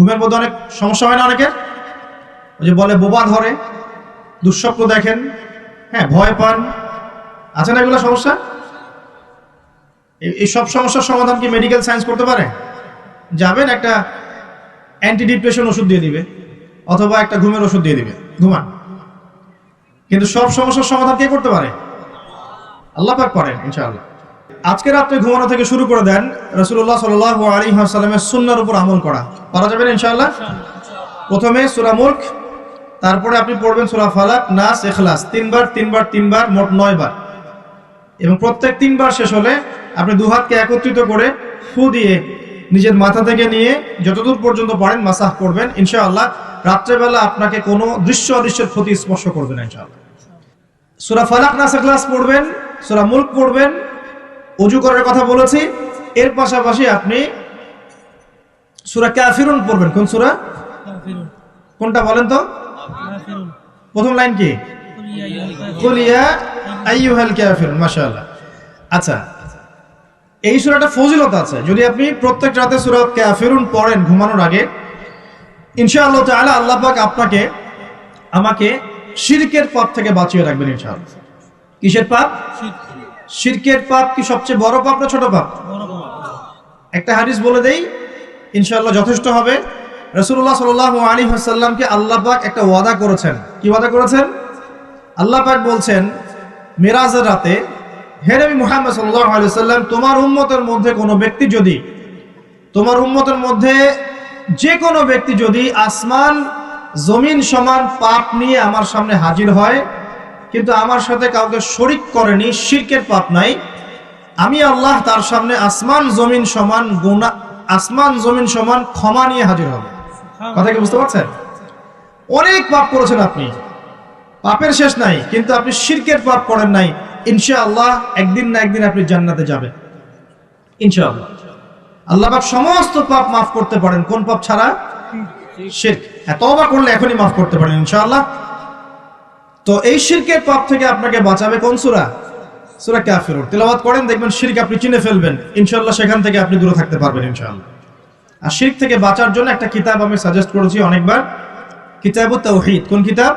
ঘুমের মধ্যে অনেক সমস্যা হয় না অনেকের? ওই যে বলে বোবা ধরে, দুঃস্বপ্ন দেখেন হ্যাঁ ভয় পান। আছে না এগুলো সমস্যা? এই- সব সমস্যার সমাধান কি মেডিকেল সায়েন্স করতে পারে? যাবেন একটা অ্যান্টি ডিপ্রেশন ওষুধ দিয়ে দিবে, অথবা একটা ঘুমের ওষুধ দিয়ে দিবে, ঘুমান। কিন্তু সব সমস্যার সমাধান কে করতে পারে? আল্লাহ পাক পারেন, ইনশাআল্লাহ। আজকে রাত্রে ঘুমানো থেকে শুরু করে দেন রসুল্লাহ সাল আলী সাল্লামের সুন্নার উপর আমল করা। পারা যাবে না ইনশাআল্লাহ? প্রথমে সুরা মুল্ক, তারপরে আপনি পড়বেন সুরা ফালাক, নাস এখলাস তিনবার তিনবার তিনবার, মোট নয় বার এবং প্রত্যেক তিনবার শেষ হলে আপনি দুহাতকে একত্রিত করে ফু দিয়ে নিজের মাথা থেকে নিয়ে যতদূর পর্যন্ত পারেন মাসাহ করবেন। ইনশাআল্লাহ রাত্রেবেলা আপনাকে কোনো দৃশ্য অদৃশ্যের ক্ষতি স্পর্শ করবে না ইনশাআল্লাহ। সুরা ফালাক, নাস এখলাস পড়বেন, সুরা মুল্ক পড়বেন অজু করার কথা বলেছি। এর পাশাপাশি আপনি সুরা কাফিরুন পড়বেন। কোন সুরা? কোনটা বলেন তো? প্রথম লাইন কি? মাশাআল্লাহ। আচ্ছা এই সূরাটা ফজিলত আছে। যদি আপনি প্রত্যেক রাতে সূরা কাফিরুন পড়েন ঘুমানোর আগে ইনশাআল্লাহ তাআলা আল্লাহ পাক আপনাকে আমাকে শিরকের পাপ থেকে বাঁচিয়ে রাখবেন ইনশাআল্লাহ। কিসের পাপ? শিরকের পাপ কি সবচেয়ে বড় পাপ না ছোট পাপ? একটা হাদিস বলে দেই ইনশাআল্লাহ যথেষ্ট হবে। রসুল্লাহ সাল আলী হাসাল্লামকে আল্লাহ পাক একটা ওয়াদা করেছেন। কি ওয়াদা করেছেন? আল্লাহ পাক বলছেন মেরাজের রাতে হে নবী মুহাম্মদ সাল্লাহ আলি সাল্লাম তোমার উম্মতের মধ্যে কোনো ব্যক্তি যদি তোমার উম্মতের মধ্যে যে কোনো ব্যক্তি যদি আসমান জমিন সমান পাপ নিয়ে আমার সামনে হাজির হয় কিন্তু আমার সাথে কাউকে শরিক করেনি শিরকের পাপ নাই। আমি আল্লাহ তার সামনে আসমান জমিন সমান গুণা আসমান জমিন সমান ক্ষমা নিয়ে হাজির হবে। কথা কি বুঝতে পারছেন? অনেক পাপ করেছেন আপনি। পাপের শেষ নাই কিন্তু আপনি শিরকের পাপ করেন নাই। ইনশাআল্লাহ একদিন না একদিন আপনি জান্নাতে যাবেন। ইনশাআল্লাহ। আল্লাহ পাক সমস্ত পাপ মাফ করতে পারেন। কোন পাপ ছাড়া? শিরক। হ্যাঁ তওবা করলে এখনই মাফ করতে পারেন ইনশাআল্লাহ। তো এই শিরকের পাপ থেকে আপনাকে বাঁচাবে কোন সুরা? সুরা কাফিরুন তেলাওয়াত করেন, দেখবেন শিরক আপনি চিনে ফেলবেন। ইনশাল্লাহ সেখান থেকে আপনি দূরে থাকতে পারবেন ইনশাআল্লাহ। আর শিরক থেকে বাঁচার জন্য একটা কিতাব আমি সাজেস্ট করেছি অনেকবার। কিতাবুত তাওহীদ। কোন কিতাব?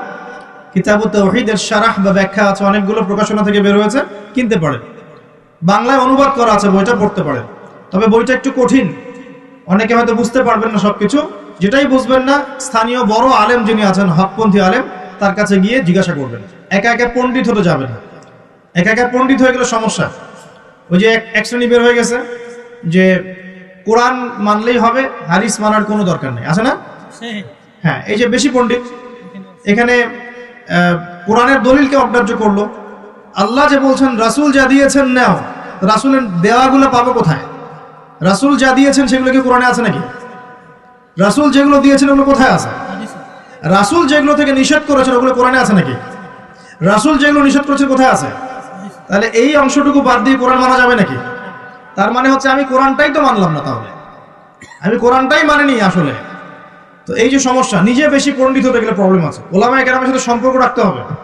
তাওহীদ এর শারাহ বা ব্যাখ্যা আছে, অনেকগুলো প্রকাশনা থেকে বের হয়েছে। কিনতে পারেন। বাংলায় অনুবাদ করা আছে, বইটা পড়তে পারেন। তবে বইটা একটু কঠিন। অনেকে হয়তো বুঝতে পারবেন না সবকিছু। যেটাই বুঝবেন না, স্থানীয় বড় আলেম যিনি আছেন, হকপন্থী আলেম তার কাছে গিয়ে জিজ্ঞাসা করবেন। একা একা পণ্ডিত হতে যাবেন না। একা একা পণ্ডিত হয়ে গেলে সমস্যা। ওই যে এক- শ্রেণি বের হয়ে গেছে যে কোরআন মানলেই হবে হারিস মানার কোনো দরকার নেই। আছে না? হ্যাঁ এই যে বেশি পণ্ডিত এখানে কোরআনের দলিলকে অগ্রাহ্য করল। আল্লাহ যে বলছেন রাসূল যা দিয়েছেন নাও। রাসূলের দেওয়াগুলো পাবো কোথায়? রাসূল যা দিয়েছেন সেগুলো কি কোরআনে আছে নাকি? রাসূল যেগুলো দিয়েছেন ওগুলো কোথায় আছে? রাসূল যেগুলো থেকে নিষেধ করেছেন, ওগুলো কোরআনে আছে নাকি? রাসুল যেগুলো নিষেধ করেছে, কোথায় আছে? তাহলে এই অংশটুকু বাদ দিয়ে কোরআন মানা যাবে নাকি? তার মানে হচ্ছে আমি কোরআনটাই তো মানলাম না তাহলে। আমি কোরআনটাই মানিনি আসলে। তো এই যে সমস্যা, নিজে বেশি পণ্ডিত হতে গেলে প্রবলেম আছে। ওলামা একরামের সাথে সম্পর্ক রাখতে হবে।